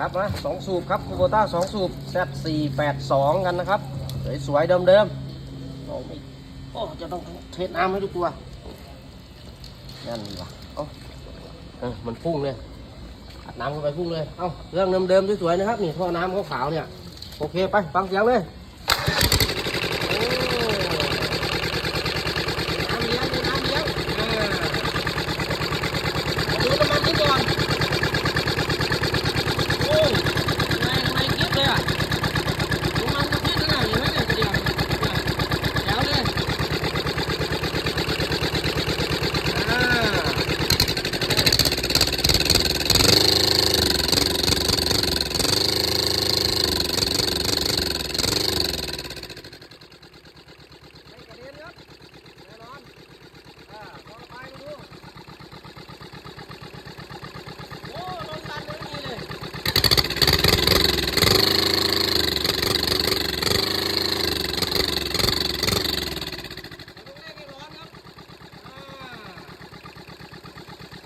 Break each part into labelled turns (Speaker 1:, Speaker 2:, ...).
Speaker 1: ครับนะสองสูบครับคูโบต้าสองสูบแซดสี่แปดสองกันนะครับ สวยๆเดิมๆโอ้ไม่โอ้จะต้องเทน้ำให้ทุกตัวนั่นว่าเอ้าเออมันพุ่งเลยอัดน้ำเข้าไปพุ่งเลย เอ้าเรื่องเดิมๆสวยๆนะครับ นี่ท่อน้ำขาวๆเนี่ย โอเคไป ฟังเสียงเลยโอ้น้ำเลี้ยงมีน้ำเลี้ยงอ่ามาดูน้ำมันนี้ก่อน โอ้ยแรงไม่กิ๊บเลยอะลงมันกระพริบขนาดนี้ไหมเนี่ยทีเดียวแจ๋วเลยอ่าไม่กระเด็นครับแน่นอนอ่าลองระบายดูโอ้ลมดันไม่มีเลย ลูกแรกไม่ร้อนครับ อ่า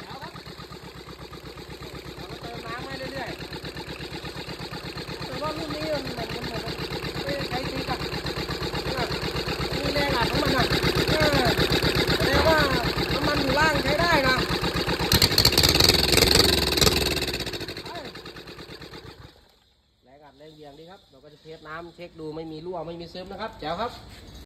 Speaker 1: เอาครับเราก็เติมน้ำให้เรื่อยๆแต่ว่ารุ่นนี้มันมันมันมันไม่ได้ใช้ติ๊กอะเนี่ยมีแรงอัดของมันอะเออแสดงว่าน้ำมันอยู่ล่างใช้ได้นะเอ้ยแรงอัดแรงเบี่ยงดีครับ เราก็จะเทสน้ำเช็คดูไม่มีรั่วไม่มีซึมนะครับแจ๋วครับ